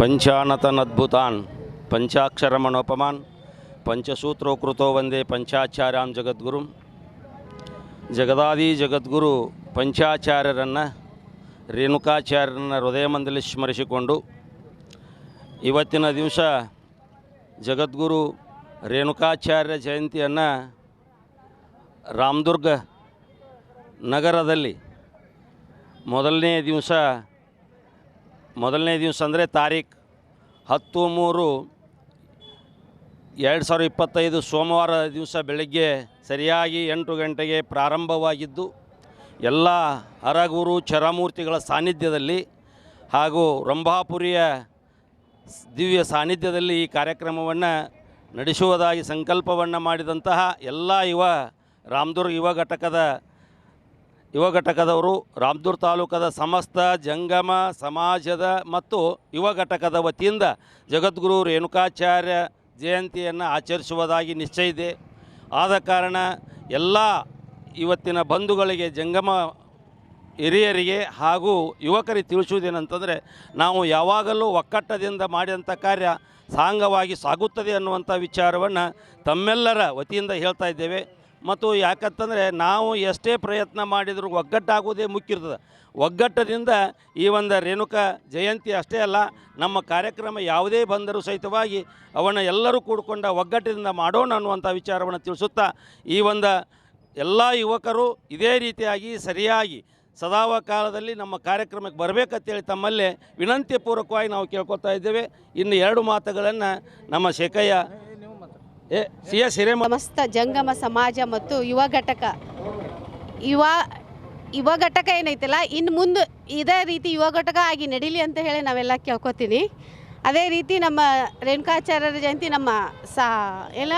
ಪಂಚಾನತನದ್ಭುತಾನ್ ಪಂಚಾಕ್ಷರಮಣೋಪಮಾನ್ ಪಂಚಸೂತ್ರೋಕೃತೋ ವಂದೇ ಪಂಚಾಚಾರ್ಯಾಂ ಜಗದ್ಗುರು. ಜಗದಾದಿ ಜಗದ್ಗುರು ಪಂಚಾಚಾರ್ಯರನ್ನು, ರೇಣುಕಾಚಾರ್ಯರನ್ನ ಮಂದಲಿ ಸ್ಮರಿಸಿಕೊಂಡು ಇವತ್ತಿನ ದಿವಸ ಜಗದ್ಗುರು ರೇಣುಕಾಚಾರ್ಯ ಜಯಂತಿಯನ್ನು ರಾಮದುರ್ಗ ನಗರದಲ್ಲಿ ಮೊದಲನೇ ದಿವಸ ಮೊದಲನೇ ದಿವಸ ಅಂದರೆ ತಾರೀಖ್ ಹತ್ತು ಮೂರು ಎರಡು ಸಾವಿರದ ಇಪ್ಪತ್ತೈದು ಸೋಮವಾರ ದಿವಸ ಬೆಳಗ್ಗೆ ಸರಿಯಾಗಿ ಎಂಟು ಗಂಟೆಗೆ ಪ್ರಾರಂಭವಾಗಿದ್ದು ಎಲ್ಲ ಹರಗುರು ಚರಮೂರ್ತಿಗಳ ಸಾನ್ನಿಧ್ಯದಲ್ಲಿ ಹಾಗೂ ರಂಭಾಪುರಿಯ ದಿವ್ಯ ಸಾನ್ನಿಧ್ಯದಲ್ಲಿ ಈ ಕಾರ್ಯಕ್ರಮವನ್ನು ನಡೆಸುವುದಾಗಿ ಸಂಕಲ್ಪವನ್ನು ಮಾಡಿದಂತಹ ಎಲ್ಲ ಯುವ ರಾಮದುರ್ಗ ಯುವ ಘಟಕದ ಯುವ ಘಟಕದವರು ರಾಮದುರ್ ತಾಲೂಕದ ಸಮಸ್ತ ಜಂಗಮ ಸಮಾಜದ ಮತ್ತು ಯುವ ಘಟಕದ ವತಿಯಿಂದ ಜಗದ್ಗುರು ರೇಣುಕಾಚಾರ್ಯ ಜಯಂತಿಯನ್ನು ಆಚರಿಸುವುದಾಗಿ ನಿಶ್ಚಯ ಇದೆ. ಆದ ಕಾರಣ ಎಲ್ಲ ಇವತ್ತಿನ ಬಂಧುಗಳಿಗೆ, ಜಂಗಮ ಹಿರಿಯರಿಗೆ ಹಾಗೂ ಯುವಕರಿಗೆ ತಿಳಿಸುವುದೇನಂತಂದರೆ ನಾವು ಯಾವಾಗಲೂ ಒಕ್ಕಟ್ಟದಿಂದ ಮಾಡಿದಂಥ ಕಾರ್ಯ ಸಾಂಗವಾಗಿ ಸಾಗುತ್ತದೆ ಅನ್ನುವಂಥ ವಿಚಾರವನ್ನು ತಮ್ಮೆಲ್ಲರ ವತಿಯಿಂದ ಹೇಳ್ತಾ ಇದ್ದೇವೆ. ಮತ್ತು ಯಾಕಂತಂದರೆ ನಾವು ಎಷ್ಟೇ ಪ್ರಯತ್ನ ಮಾಡಿದರೂ ಒಗ್ಗಟ್ಟಾಗುವುದೇ ಮುಖ್ಯ ಇರ್ತದೆ ಒಗ್ಗಟ್ಟದಿಂದ ಈ ಒಂದು ರೇಣುಕಾ ಜಯಂತಿ ಅಷ್ಟೇ ಅಲ್ಲ, ನಮ್ಮ ಕಾರ್ಯಕ್ರಮ ಯಾವುದೇ ಬಂದರೂ ಸಹಿತವಾಗಿ ಅವನ್ನು ಎಲ್ಲರೂ ಕೂಡಿಕೊಂಡ ಒಗ್ಗಟ್ಟಿನಿಂದ ಮಾಡೋಣ ಅನ್ನುವಂಥ ವಿಚಾರವನ್ನು ತಿಳಿಸುತ್ತಾ, ಈ ಒಂದು ಎಲ್ಲ ಯುವಕರು ಇದೇ ರೀತಿಯಾಗಿ ಸರಿಯಾಗಿ ಸದಾವ ಕಾಲದಲ್ಲಿ ನಮ್ಮ ಕಾರ್ಯಕ್ರಮಕ್ಕೆ ಬರಬೇಕಂತೇಳಿ ತಮ್ಮಲ್ಲೇ ವಿನಂತಿ ಪೂರ್ವಕವಾಗಿ ನಾವು ಕೇಳ್ಕೊತಾ ಇದ್ದೇವೆ. ಇನ್ನು ಎರಡು ಮಾತುಗಳನ್ನು ನಮ್ಮ ಶೇಖಯ್ಯ ಸಿ ಎಸ್ ಸಮಸ್ತ ಜಂಗಮ ಸಮಾಜ ಮತ್ತು ಯುವ ಘಟಕ. ಯುವ ಯುವ ಘಟಕ ಏನೈತಲ್ಲ ಇನ್ನು ಮುಂದೆ ಇದೇ ರೀತಿ ಯುವ ಘಟಕ ಆಗಿ ನಡೀಲಿ ಅಂತ ಹೇಳಿ ನಾವೆಲ್ಲ ಕೇಳ್ಕೊತೀನಿ. ಅದೇ ರೀತಿ ನಮ್ಮ ರೇಣುಕಾಚಾರ್ಯರ ಜಯಂತಿ ನಮ್ಮ ಸಾ ಎಲ್ಲ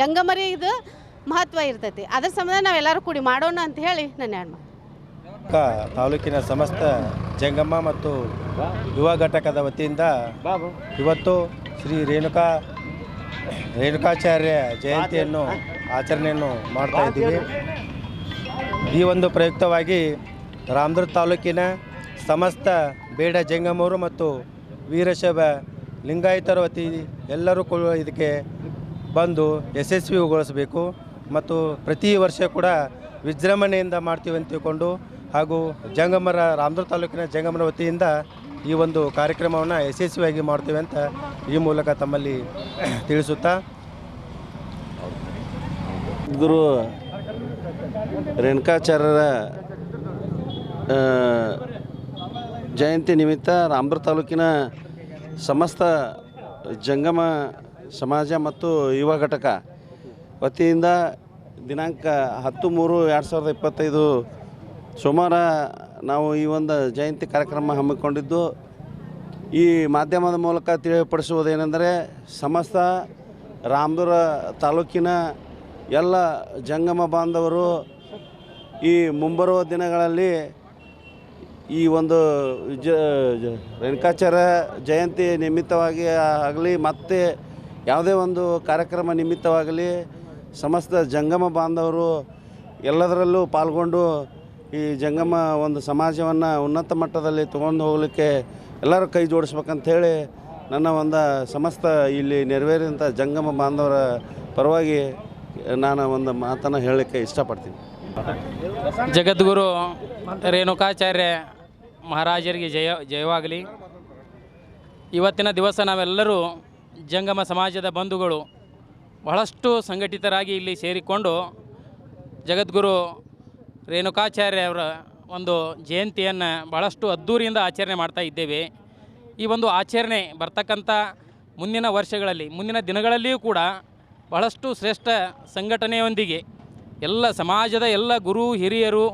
ಜಂಗಮರಿ ಇದು ಮಹತ್ವ ಇರ್ತೈತಿ. ಅದ್ರ ಸಂಬಂಧ ನಾವೆಲ್ಲರೂ ಕೂಡಿ ಮಾಡೋಣ ಅಂತ ಹೇಳಿ ನನ್ನ ಹೆಣ್ಮ. ತಾಲೂಕಿನ ಸಮಸ್ತ ಜಂಗಮ್ಮ ಮತ್ತು ಯುವ ಘಟಕದ ವತಿಯಿಂದ ಇವತ್ತು ಶ್ರೀ ರೇಣುಕಾ ರೇಣುಕಾಚಾರ್ಯ ಜಯಂತಿಯನ್ನು ಆಚರಣೆಯನ್ನು ಮಾಡ್ತಾ ಇದ್ದೀವಿ. ಈ ಒಂದು ಪ್ರಯುಕ್ತವಾಗಿ ರಾಮದುರ್ಗ ತಾಲೂಕಿನ ಸಮಸ್ತ ಬೇಡ ಜಂಗಮರು ಮತ್ತು ವೀರಶೈವ ಲಿಂಗಾಯತರ ವತಿ ಎಲ್ಲರೂ ಕೂಡ ಇದಕ್ಕೆ ಬಂದು ಯಶಸ್ವಿಗೊಳಿಸಬೇಕು ಮತ್ತು ಪ್ರತಿ ವರ್ಷ ಕೂಡ ವಿಜೃಂಭಣೆಯಿಂದ ಮಾಡ್ತೀವಿ ಅಂತ ತಿಳ್ಕೊಂಡು ಹಾಗೂ ಜಂಗಮರ ರಾಮದುರ್ಗ ತಾಲೂಕಿನ ಜಂಗಮರ ವತಿಯಿಂದ ಈ ಒಂದು ಕಾರ್ಯಕ್ರಮವನ್ನು ಯಶಸ್ವಿಯಾಗಿ ಮಾಡ್ತೇವೆ ಅಂತ ಈ ಮೂಲಕ ತಮ್ಮಲ್ಲಿ ತಿಳಿಸುತ್ತಾ. ಗುರು ರೇಣುಕಾಚಾರ್ಯರ ಜಯಂತಿ ನಿಮಿತ್ತ ರಾಮ್ರ ತಾಲೂಕಿನ ಸಮಸ್ತ ಜಂಗಮ ಸಮಾಜ ಮತ್ತು ಯುವ ಘಟಕ ವತಿಯಿಂದ ದಿನಾಂಕ ಹತ್ತು ಮೂರು ಎರಡು ಸಾವಿರದ ಇಪ್ಪತ್ತೈದು ಸೋಮವಾರ ನಾವು ಈ ಒಂದು ಜಯಂತಿ ಕಾರ್ಯಕ್ರಮ ಹಮ್ಮಿಕೊಂಡಿದ್ದು, ಈ ಮಾಧ್ಯಮದ ಮೂಲಕ ತಿಳಿಯಪಡಿಸುವುದೇನೆಂದರೆ ಸಮಸ್ತ ರಾಮದುರ ತಾಲೂಕಿನ ಎಲ್ಲ ಜಂಗಮ ಬಾಂಧವರು ಈ ಮುಂಬರುವ ದಿನಗಳಲ್ಲಿ ಈ ಒಂದು ಜ ರೇಣುಕಾಚಾರ್ಯ ಜಯಂತಿ ನಿಮಿತ್ತವಾಗಿ ಆಗಲಿ, ಮತ್ತು ಯಾವುದೇ ಒಂದು ಕಾರ್ಯಕ್ರಮ ನಿಮಿತ್ತವಾಗಲಿ, ಸಮಸ್ತ ಜಂಗಮ ಬಾಂಧವರು ಎಲ್ಲದರಲ್ಲೂ ಪಾಲ್ಗೊಂಡು ಈ ಜಂಗಮ ಒಂದು ಸಮಾಜವನ್ನು ಉನ್ನತ ಮಟ್ಟದಲ್ಲಿ ತೊಗೊಂಡು ಹೋಗಲಿಕ್ಕೆ ಎಲ್ಲರೂ ಕೈ ಜೋಡಿಸ್ಬೇಕಂಥೇಳಿ ನನ್ನ ಒಂದು ಸಮಸ್ತ ಇಲ್ಲಿ ನೆರವೇರಿದಂಥ ಜಂಗಮ ಬಾಂಧವರ ಪರವಾಗಿ ನಾನು ಒಂದು ಮಾತನ್ನು ಹೇಳಲಿಕ್ಕೆ ಇಷ್ಟಪಡ್ತೀನಿ. ಜಗದ್ಗುರು ರೇಣುಕಾಚಾರ್ಯ ಮಹಾರಾಜರಿಗೆ ಜಯ, ಜಯವಾಗಲಿ. ಇವತ್ತಿನ ದಿವಸ ನಾವೆಲ್ಲರೂ ಜಂಗಮ ಸಮಾಜದ ಬಂಧುಗಳು ಬಹಳಷ್ಟು ಸಂಘಟಿತರಾಗಿ ಇಲ್ಲಿ ಸೇರಿಕೊಂಡು ಜಗದ್ಗುರು ರೇಣುಕಾಚಾರ್ಯ ಅವರ ಒಂದು ಜಯಂತಿಯನ್ನು ಬಹಳಷ್ಟು ಅದ್ದೂರಿಯಿಂದ ಆಚರಣೆ ಮಾಡ್ತಾ ಇದ್ದೇವೆ. ಈ ಒಂದು ಆಚರಣೆ ಬರ್ತಕ್ಕಂಥ ಮುಂದಿನ ವರ್ಷಗಳಲ್ಲಿ, ಮುಂದಿನ ದಿನಗಳಲ್ಲಿಯೂ ಕೂಡ ಬಹಳಷ್ಟು ಶ್ರೇಷ್ಠ ಸಂಘಟನೆಯೊಂದಿಗೆ ಎಲ್ಲ ಸಮಾಜದ ಎಲ್ಲ ಗುರು, ಹಿರಿಯರು,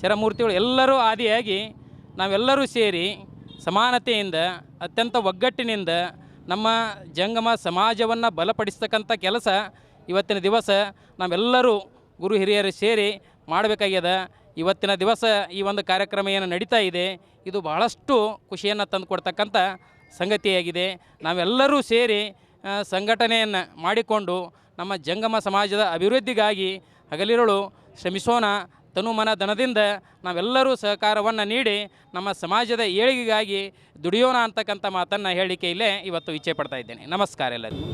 ಚರಮೂರ್ತಿಗಳು ಎಲ್ಲರೂ ಆದಿಯಾಗಿ ನಾವೆಲ್ಲರೂ ಸೇರಿ ಸಮಾನತೆಯಿಂದ, ಅತ್ಯಂತ ಒಗ್ಗಟ್ಟಿನಿಂದ ನಮ್ಮ ಜಂಗಮ ಸಮಾಜವನ್ನು ಬಲಪಡಿಸ್ತಕ್ಕಂಥ ಕೆಲಸ ಇವತ್ತಿನ ದಿವಸ ನಾವೆಲ್ಲರೂ ಗುರು, ಹಿರಿಯರು ಸೇರಿ ಮಾಡಬೇಕಾಗ್ಯದ. ಇವತ್ತಿನ ದಿವಸ ಈ ಒಂದು ಕಾರ್ಯಕ್ರಮ ಏನು ನಡೀತಾ ಇದೆ, ಇದು ಬಹಳಷ್ಟು ಖುಷಿಯನ್ನು ತಂದುಕೊಡ್ತಕ್ಕಂಥ ಸಂಗತಿಯಾಗಿದೆ. ನಾವೆಲ್ಲರೂ ಸೇರಿ ಸಂಘಟನೆಯನ್ನು ಮಾಡಿಕೊಂಡು ನಮ್ಮ ಜಂಗಮ ಸಮಾಜದ ಅಭಿವೃದ್ಧಿಗಾಗಿ ಹಗಲಿರುಳು ಶ್ರಮಿಸೋಣ. ತನುಮನ ದನದಿಂದ ನಾವೆಲ್ಲರೂ ಸಹಕಾರವನ್ನು ನೀಡಿ ನಮ್ಮ ಸಮಾಜದ ಏಳಿಗೆಗಾಗಿ ದುಡಿಯೋಣ ಅಂತಕ್ಕಂಥ ಮಾತನ್ನು ಹೇಳಿಕೆ ಇಲ್ಲೇ ಇವತ್ತು ಇಚ್ಛೆ ಪಡ್ತಾ ಇದ್ದೇನೆ. ನಮಸ್ಕಾರ ಎಲ್ಲರಿಗೂ.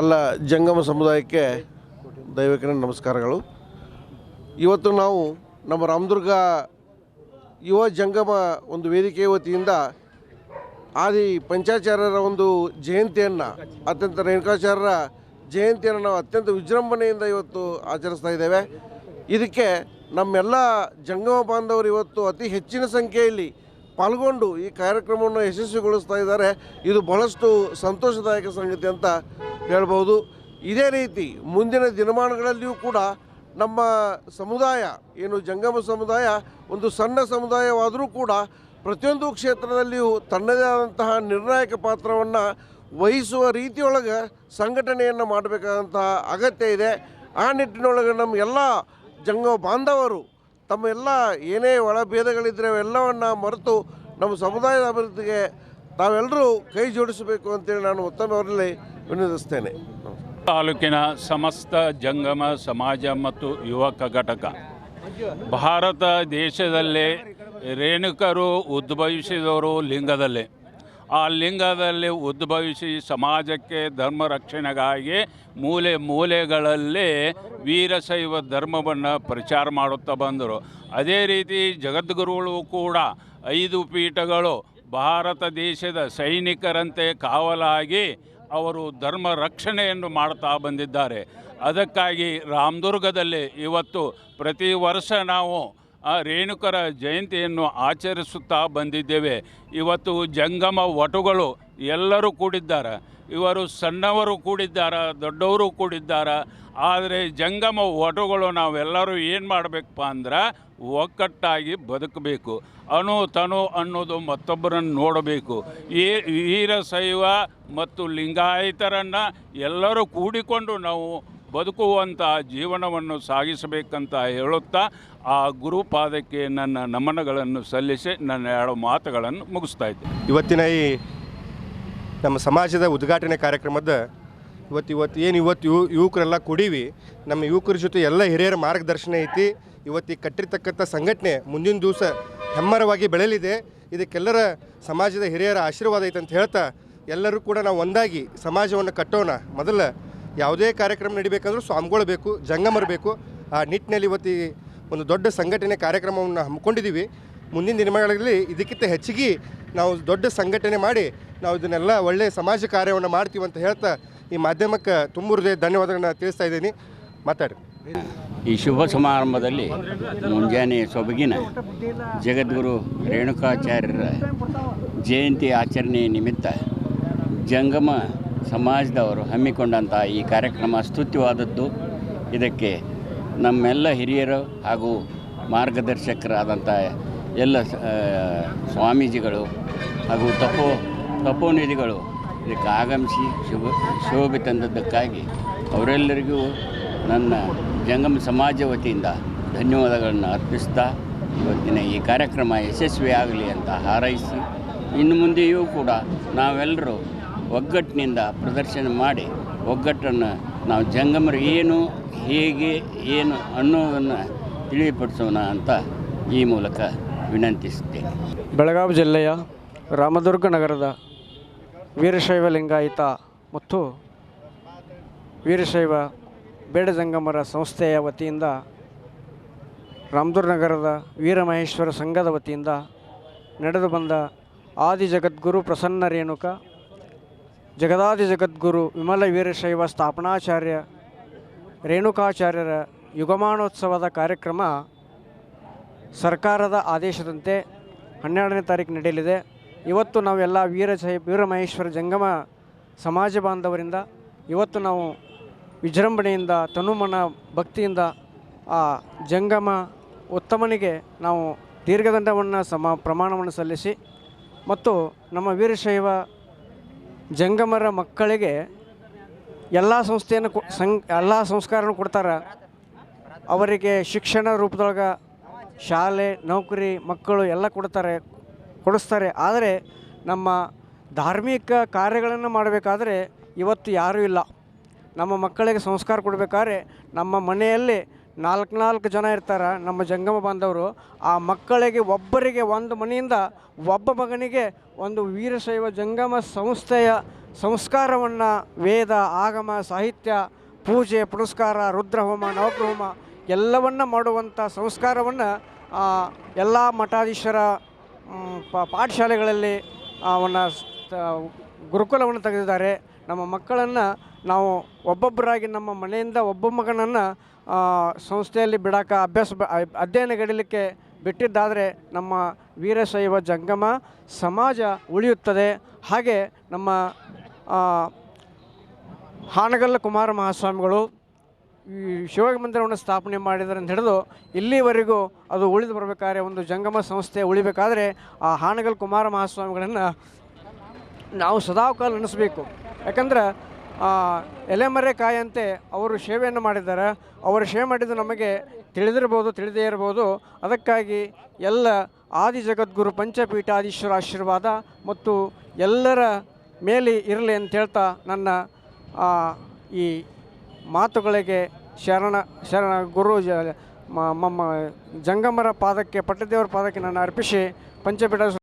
ಎಲ್ಲ ಜಂಗಮ ಸಮುದಾಯಕ್ಕೆ ದೈವಕನ ನಮಸ್ಕಾರಗಳು. ಇವತ್ತು ನಾವು ನಮ್ಮ ರಾಮದುರ್ಗ ಯುವ ಜಂಗಮ ಒಂದು ವೇದಿಕೆ ವತಿಯಿಂದ ಆದಿ ಪಂಚಾಚಾರ್ಯರ ಒಂದು ಜಯಂತಿಯನ್ನು, ಅತ್ಯಂತ ರೇಣುಕಾಚಾರ್ಯರ ಜಯಂತಿಯನ್ನು ನಾವು ಅತ್ಯಂತ ವಿಜೃಂಭಣೆಯಿಂದ ಇವತ್ತು ಆಚರಿಸ್ತಾ ಇದ್ದೇವೆ. ಇದಕ್ಕೆ ನಮ್ಮೆಲ್ಲ ಜಂಗಮ ಬಾಂಧವರು ಇವತ್ತು ಅತಿ ಹೆಚ್ಚಿನ ಸಂಖ್ಯೆಯಲ್ಲಿ ಪಾಲ್ಗೊಂಡು ಈ ಕಾರ್ಯಕ್ರಮವನ್ನು ಯಶಸ್ವಿಗೊಳಿಸ್ತಾ ಇದ್ದಾರೆ. ಇದು ಬಹಳಷ್ಟು ಸಂತೋಷದಾಯಕ ಸಂಗತಿ ಅಂತ ಹೇಳ್ಬೋದು. ಇದೇ ರೀತಿ ಮುಂದಿನ ದಿನಮಾನಗಳಲ್ಲಿಯೂ ಕೂಡ ನಮ್ಮ ಸಮುದಾಯ, ಏನು ಜಂಗಮ ಸಮುದಾಯ, ಒಂದು ಸಣ್ಣ ಸಮುದಾಯವಾದರೂ ಕೂಡ ಪ್ರತಿಯೊಂದು ಕ್ಷೇತ್ರದಲ್ಲಿಯೂ ತನ್ನದೇ ಆದಂತಹ ನಿರ್ಣಾಯಕ ಪಾತ್ರವನ್ನು ವಹಿಸುವ ರೀತಿಯೊಳಗೆ ಸಂಘಟನೆಯನ್ನು ಮಾಡಬೇಕಾದಂತಹ ಅಗತ್ಯ ಇದೆ. ಆ ನಿಟ್ಟಿನೊಳಗೆ ನಮ್ಮ ಎಲ್ಲ ಜಂಗಮ ಬಾಂಧವರು, ತಮ್ಮ ಎಲ್ಲ ಏನೇ ಒಳಭೇದಗಳಿದ್ದರೆ ಅವೆಲ್ಲವನ್ನು ಮರೆತು ನಮ್ಮ ಸಮುದಾಯದ ಅಭಿವೃದ್ಧಿಗೆ ತಾವೆಲ್ಲರೂ ಕೈ ಜೋಡಿಸಬೇಕು ಅಂತೇಳಿ ನಾನು ಉತ್ತಮ ಅವರಲ್ಲಿ ವಿನಂತಿಸ್ತೇನೆ. ತಾಲೂಕಿನ ಸಮಸ್ತ ಜಂಗಮ, ಸಮಾಜ ಮತ್ತು ಯುವಕ ಘಟಕ. ಭಾರತ ದೇಶದಲ್ಲೇ ರೇಣುಕರು ಉದ್ಭವಿಸಿದವರು ಲಿಂಗದಲ್ಲಿ. ಆ ಲಿಂಗದಲ್ಲಿ ಉದ್ಭವಿಸಿ ಸಮಾಜಕ್ಕೆ ಧರ್ಮ ರಕ್ಷಣೆಗಾಗಿ ಮೂಲೆ ಮೂಲೆಗಳಲ್ಲಿ ವೀರಶೈವ ಧರ್ಮವನ್ನು ಪ್ರಚಾರ ಮಾಡುತ್ತಾ ಬಂದರು. ಅದೇ ರೀತಿ ಜಗದ್ಗುರುಗಳು ಕೂಡ ಐದು ಪೀಠಗಳು ಭಾರತ ದೇಶದ ಸೈನಿಕರಂತೆ ಕಾವಲಾಗಿ ಅವರು ಧರ್ಮ ರಕ್ಷಣೆಯನ್ನು ಮಾಡ್ತಾ ಬಂದಿದ್ದಾರೆ. ಅದಕ್ಕಾಗಿ ರಾಮದುರ್ಗದಲ್ಲಿ ಇವತ್ತು ಪ್ರತಿ ವರ್ಷ ನಾವು, ಆ, ರೇಣುಕರ ಜಯಂತಿಯನ್ನು ಆಚರಿಸುತ್ತಾ ಬಂದಿದ್ದೇವೆ. ಇವತ್ತು ಜಂಗಮ ವಟುಗಳು ಎಲ್ಲರೂ ಕೂಡಿದ್ದಾರೆ. ಇವರು ಸಣ್ಣವರು ಕೂಡಿದ್ದಾರೆ, ದೊಡ್ಡವರು ಕೂಡಿದ್ದಾರೆ, ಆದರೆ ಜಂಗಮ ಒಟುಗಳು ನಾವೆಲ್ಲರೂ ಏನು ಮಾಡಬೇಕಪ್ಪ ಅಂದ್ರೆ ಒಕ್ಕಟ್ಟಾಗಿ ಬದುಕಬೇಕು. ಅನು ತನು ಅನ್ನೋದು ಮತ್ತೊಬ್ಬರನ್ನು ನೋಡಬೇಕು. ಈ ವೀರಶೈವ ಮತ್ತು ಲಿಂಗಾಯತರನ್ನು ಎಲ್ಲರೂ ಕೂಡಿಕೊಂಡು ನಾವು ಬದುಕುವಂಥ ಜೀವನವನ್ನು ಸಾಗಿಸಬೇಕಂತ ಹೇಳುತ್ತಾ ಆ ಗುರುಪಾದಕ್ಕೆ ನನ್ನ ನಮನಗಳನ್ನು ಸಲ್ಲಿಸಿ ನನ್ನ ಎರಡು ಮಾತುಗಳನ್ನು ಮುಗಿಸ್ತಾ ಇದ್ದೆ ಇವತ್ತಿನ ಈ ನಮ್ಮ ಸಮಾಜದ ಉದ್ಘಾಟನೆ ಕಾರ್ಯಕ್ರಮದ ಇವತ್ತು ಇವತ್ತು ಏನು ಇವತ್ತು ಯು ಯುವಕರೆಲ್ಲ ಕುಡೀವಿ. ನಮ್ಮ ಯುವಕರ ಜೊತೆ ಎಲ್ಲ ಹಿರಿಯರ ಮಾರ್ಗದರ್ಶನ ಐತಿ. ಇವತ್ತು ಈ ಕಟ್ಟಿರ್ತಕ್ಕಂಥ ಸಂಘಟನೆ ಮುಂದಿನ ದಿವಸ ಹೆಮ್ಮರವಾಗಿ ಬೆಳೆಯಲಿದೆ. ಇದಕ್ಕೆಲ್ಲರ ಸಮಾಜದ ಹಿರಿಯರ ಆಶೀರ್ವಾದ ಐತೆ ಅಂತ ಹೇಳ್ತಾ ಎಲ್ಲರೂ ಕೂಡ ನಾವು ಒಂದಾಗಿ ಸಮಾಜವನ್ನು ಕಟ್ಟೋಣ. ಮೊದಲ ಯಾವುದೇ ಕಾರ್ಯಕ್ರಮ ನಡಿಬೇಕಂದ್ರೂ ಸ್ವಾಮಿಗಳು ಬೇಕು, ಜಂಗಮರು ಬೇಕು. ಆ ನಿಟ್ಟಿನಲ್ಲಿ ಇವತ್ತು ಒಂದು ದೊಡ್ಡ ಸಂಘಟನೆ ಕಾರ್ಯಕ್ರಮವನ್ನು ಹಮ್ಮಿಕೊಂಡಿದ್ದೀವಿ. ಮುಂದಿನ ದಿನಗಳಲ್ಲಿ ಇದಕ್ಕಿಂತ ಹೆಚ್ಚಿಗೆ ನಾವು ದೊಡ್ಡ ಸಂಘಟನೆ ಮಾಡಿ ನಾವು ಇದನ್ನೆಲ್ಲ ಒಳ್ಳೆಯ ಸಮಾಜ ಕಾರ್ಯವನ್ನು ಮಾಡ್ತೀವಿ ಅಂತ ಹೇಳ್ತಾ ಈ ಮಾಧ್ಯಮಕ್ಕೆ ತುಂಬ ಹೃದಯ ಧನ್ಯವಾದಗಳನ್ನ ತಿಳಿಸ್ತಾ ಇದ್ದೀನಿ. ಮಾತಾಡಿ. ಈ ಶುಭ ಸಮಾರಂಭದಲ್ಲಿ ಮುಂಜಾನೆ ಸೊಬಗಿನ ಜಗದ್ಗುರು ರೇಣುಕಾಚಾರ್ಯರ ಜಯಂತಿ ಆಚರಣೆ ನಿಮಿತ್ತ ಜಂಗಮ ಸಮಾಜದವರು ಹಮ್ಮಿಕೊಂಡಂಥ ಈ ಕಾರ್ಯಕ್ರಮ ಸ್ತುತ್ಯವಾದದ್ದು ಇದಕ್ಕೆ ನಮ್ಮೆಲ್ಲ ಹಿರಿಯರು ಹಾಗೂ ಮಾರ್ಗದರ್ಶಕರಾದಂಥ ಎಲ್ಲ ಸ್ವಾಮೀಜಿಗಳು ಹಾಗೂ ತಪೋ, ತಪೋನಿಧಿಗಳು ಇದಕ್ಕೆ ಆಗಮಿಸಿ ಶುಭ, ಶೋಭೆ ತಂದದ್ದಕ್ಕಾಗಿ ಅವರೆಲ್ಲರಿಗೂ ನನ್ನ ಜಂಗಮ ಸಮಾಜ ವತಿಯಿಂದ ಧನ್ಯವಾದಗಳನ್ನು ಅರ್ಪಿಸ್ತಾ ಇವತ್ತಿನ ಈ ಕಾರ್ಯಕ್ರಮ ಯಶಸ್ವಿಯಾಗಲಿ ಅಂತ ಹಾರೈಸಿ, ಇನ್ನು ಮುಂದೆಯೂ ಕೂಡ ನಾವೆಲ್ಲರೂ ಒಗ್ಗಟ್ಟಿನಿಂದ ಪ್ರದರ್ಶನ ಮಾಡಿ ಒಗ್ಗಟ್ಟನ್ನು ನಾವು ಜಂಗಮರು ಏನು, ಹೇಗೆ, ಏನು ಅನ್ನೋದನ್ನು ತಿಳಿಪಡಿಸೋಣ ಅಂತ ಈ ಮೂಲಕ ವಿನಂತಿಸುತ್ತೇನೆ. ಬೆಳಗಾವಿ ಜಿಲ್ಲೆಯ ರಾಮದುರ್ಗ ನಗರದ ವೀರಶೈವ ಲಿಂಗಾಯಿತ ಮತ್ತು ವೀರಶೈವ ಬೇಡಜಂಗಮರ ಸಂಸ್ಥೆಯ ವತಿಯಿಂದ ರಾಮದುರ್ಗ ನಗರದ ವೀರಮಹೇಶ್ವರ ಸಂಘದ ವತಿಯಿಂದ ನಡೆದು ಬಂದ ಆದಿ ಜಗದ್ಗುರು ಪ್ರಸನ್ನ ರೇಣುಕ, ಜಗದಾದಿ ಜಗದ್ಗುರು ವಿಮಲ ವೀರಶೈವ ಸ್ಥಾಪನಾಚಾರ್ಯ ರೇಣುಕಾಚಾರ್ಯರ ಯುಗಮಾನೋತ್ಸವದ ಕಾರ್ಯಕ್ರಮ ಸರ್ಕಾರದ ಆದೇಶದಂತೆ ಹನ್ನೆರಡನೇ ತಾರೀಕು ನಡೆಯಲಿದೆ. ಇವತ್ತು ನಾವೆಲ್ಲ ವೀರಶೈ ವೀರಮಹೇಶ್ವರ ಜಂಗಮ ಸಮಾಜ ಬಾಂಧವರಿಂದ ಇವತ್ತು ನಾವು ವಿಜೃಂಭಣೆಯಿಂದ, ತನುಮನ ಭಕ್ತಿಯಿಂದ ಆ ಜಂಗಮ ಉತ್ತಮನಿಗೆ ನಾವು ದೀರ್ಘದಂಡವನ್ನು ಸಮ, ಪ್ರಮಾಣವನ್ನು ಸಲ್ಲಿಸಿ ಮತ್ತು ನಮ್ಮ ವೀರಶೈವ ಜಂಗಮರ ಮಕ್ಕಳಿಗೆ ಎಲ್ಲ ಸಂಸ್ಥೆಯನ್ನು ಕೊ ಸಂ ಎಲ್ಲ ಸಂಸ್ಕಾರನೂ ಕೊಡ್ತಾರೆ. ಅವರಿಗೆ ಶಿಕ್ಷಣ ರೂಪದೊಳಗೆ ಶಾಲೆ, ನೌಕರಿ, ಮಕ್ಕಳು ಎಲ್ಲ ಕೊಡ್ತಾರೆ, ಕೊಡಿಸ್ತಾರೆ. ಆದರೆ ನಮ್ಮ ಧಾರ್ಮಿಕ ಕಾರ್ಯಗಳನ್ನು ಮಾಡಬೇಕಾದ್ರೆ ಇವತ್ತು ಯಾರೂ ಇಲ್ಲ. ನಮ್ಮ ಮಕ್ಕಳಿಗೆ ಸಂಸ್ಕಾರ ಕೊಡಬೇಕಾದ್ರೆ ನಮ್ಮ ಮನೆಯಲ್ಲಿ ನಾಲ್ಕು ನಾಲ್ಕು ಜನ ಇರ್ತಾರೆ, ನಮ್ಮ ಜಂಗಮ ಬಾಂಧವರು. ಆ ಮಕ್ಕಳಿಗೆ ಒಬ್ಬರಿಗೆ ಒಂದು ಮನೆಯಿಂದ ಒಬ್ಬ ಮಗನಿಗೆ ಒಂದು ವೀರಶೈವ ಜಂಗಮ ಸಂಸ್ಥೆಯ ಸಂಸ್ಕಾರವನ್ನು ವೇದ, ಆಗಮ, ಸಾಹಿತ್ಯ, ಪೂಜೆ, ಪುರಸ್ಕಾರ, ರುದ್ರಹೋಮ, ನವಗ್ರಹೋಮ ಎಲ್ಲವನ್ನ ಮಾಡುವಂಥ ಸಂಸ್ಕಾರವನ್ನು ಎಲ್ಲ ಮಠಾಧೀಶರ ಪಾಠಶಾಲೆಗಳಲ್ಲಿ ಅವನ್ನ ಗುರುಕುಲವನ್ನು ತೆಗೆದಿದ್ದಾರೆ. ನಮ್ಮ ಮಕ್ಕಳನ್ನು ನಾವು ಒಬ್ಬೊಬ್ಬರಾಗಿ ನಮ್ಮ ಮನೆಯಿಂದ ಒಬ್ಬ ಮಗನನ್ನು ಸಂಸ್ಥೆಯಲ್ಲಿ ಬಿಡಾಕ ಅಭ್ಯಾಸ ಅಧ್ಯಯನ ಗಡಿಲಿಕ್ಕೆ ಬಿಟ್ಟಿದ್ದಾದರೆ ನಮ್ಮ ವೀರಶೈವ ಜಂಗಮ ಸಮಾಜ ಉಳಿಯುತ್ತದೆ. ಹಾಗೆ ನಮ್ಮ ಹಾನಗಲ್ಲ ಕುಮಾರ ಮಹಾಸ್ವಾಮಿಗಳು ಈ ಶಿವಾಜಿ ಮಂದಿರವನ್ನು ಸ್ಥಾಪನೆ ಮಾಡಿದರಿಂದ ಹಿಡಿದು ಇಲ್ಲಿವರೆಗೂ ಅದು ಉಳಿದು ಬರಬೇಕಾದ್ರೆ ಒಂದು ಜಂಗಮ ಸಂಸ್ಥೆ ಉಳಿಬೇಕಾದ್ರೆ ಆ ಹಾನಗಲ್ ಕುಮಾರ ಮಹಾಸ್ವಾಮಿಗಳನ್ನು ನಾವು ಸದಾಕಾಲ ನೆನೆಸಬೇಕು. ಯಾಕಂದ್ರೆ ಎಲೆಮರೆ ಕಾಯಂತೆ ಅವರು ಸೇವೆಯನ್ನು ಮಾಡಿದ್ದಾರೆ. ಅವರು ಸೇವೆ ಮಾಡಿದ್ದು ನಮಗೆ ತಿಳಿದಿರ್ಬೋದು, ತಿಳಿದೇ ಇರ್ಬೋದು. ಅದಕ್ಕಾಗಿ ಎಲ್ಲ ಆದಿ ಜಗದ್ಗುರು ಪಂಚಪೀಠಾಧೀಶ್ವರ ಆಶೀರ್ವಾದ ಮತ್ತು ಎಲ್ಲರ ಮೇಲೆ ಇರಲಿ ಅಂತ ಹೇಳ್ತಾ ನನ್ನ ಈ ಮಾತುಗಳಿಗೆ ಶರಣ ಶರಣ ಗುರು ಜಂಗಮರ ಪಾದಕ್ಕೆ ಪಟ್ಟದೇವರ ಪಾದಕ್ಕೆ ನಾನು ಅರ್ಪಿಸಿ ಪಂಚಪೀಠ